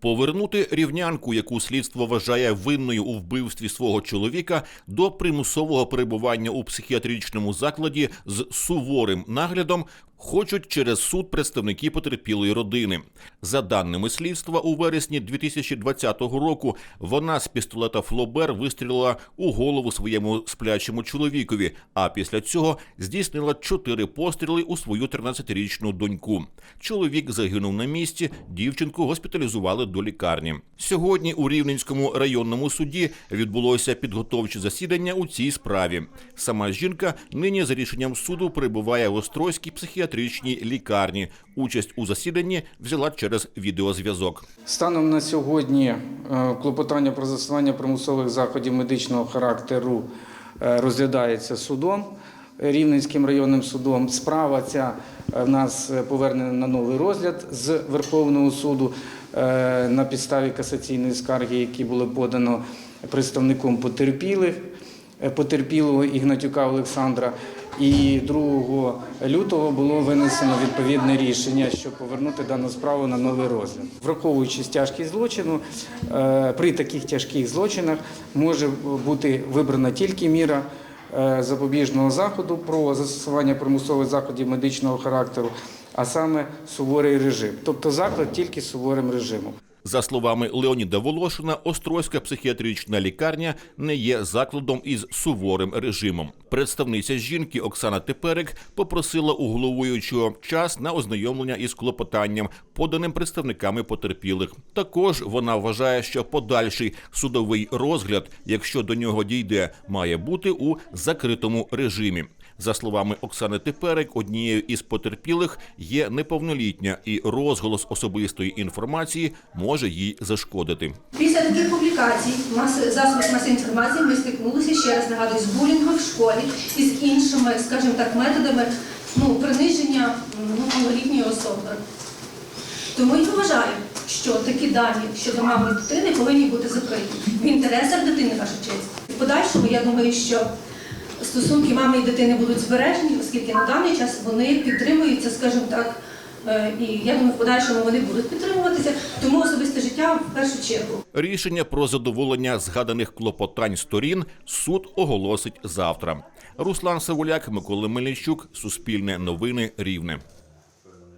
Повернути рівнянку, яку слідство вважає винною у вбивстві свого чоловіка, до примусового перебування у психіатричному закладі з суворим наглядом. Хочуть через суд представники потерпілої родини. За даними слідства, у вересні 2020 року вона з пістолета Флобер вистрілила у голову своєму сплячому чоловікові, а після цього здійснила чотири постріли у свою 13-річну доньку. Чоловік загинув на місці, дівчинку госпіталізували до лікарні. Сьогодні у Рівненському районному суді відбулося підготовче засідання у цій справі. Сама жінка нині за рішенням суду перебуває в Острозькій психіатричній лікарні. Участь у засіданні взяла через відеозв'язок. Станом на сьогодні е, клопотання про застосування примусових заходів медичного характеру е, розглядається судом, Рівненським районним судом. Справа ця е, в нас повернена на новий розгляд з Верховного суду на підставі касаційної скарги, які було подано представником потерпілих, потерпілого Ігнатюка Олександра. І 2 лютого було винесено відповідне рішення, щоб повернути дану справу на новий розгляд. Враховуючи тяжкість злочину, е, при таких тяжких злочинах може бути вибрана тільки міра е, запобіжного заходу про застосування примусових заходів медичного характеру, а саме суворий режим, тобто заклад тільки суворим режимом. За словами Леоніда Волошина, Острозька психіатрична лікарня не є закладом із суворим режимом. Представниця жінки Оксана Теперик попросила у головуючого час на ознайомлення із клопотанням, поданим представниками потерпілих. Також вона вважає, що подальший судовий розгляд, якщо до нього дійде, має бути у закритому режимі. За словами Оксани Теперик, однією із потерпілих є неповнолітня, і розголос особистої інформації може їй зашкодити. Після таких публікацій маси засобів масової інформації ми стикнулися ще раз нагадую з булінгом в школі і з іншими, скажімо так, методами ну, приниження ну, особи. Тому я вважаю, що такі дані щодо мами дитини повинні бути закриті в інтересах дитини, ваша честь. В подальшому я думаю, що стосунки мами і дитини будуть збережені, оскільки на даний час вони підтримуються, скажімо так. е, І я думаю, в подальшому вони будуть підтримуватися, тому особисте життя в першу чергу. Рішення про задоволення згаданих клопотань сторін суд оголосить завтра. Руслан Савуляк, Микола Мельничук, Суспільне новини Рівне.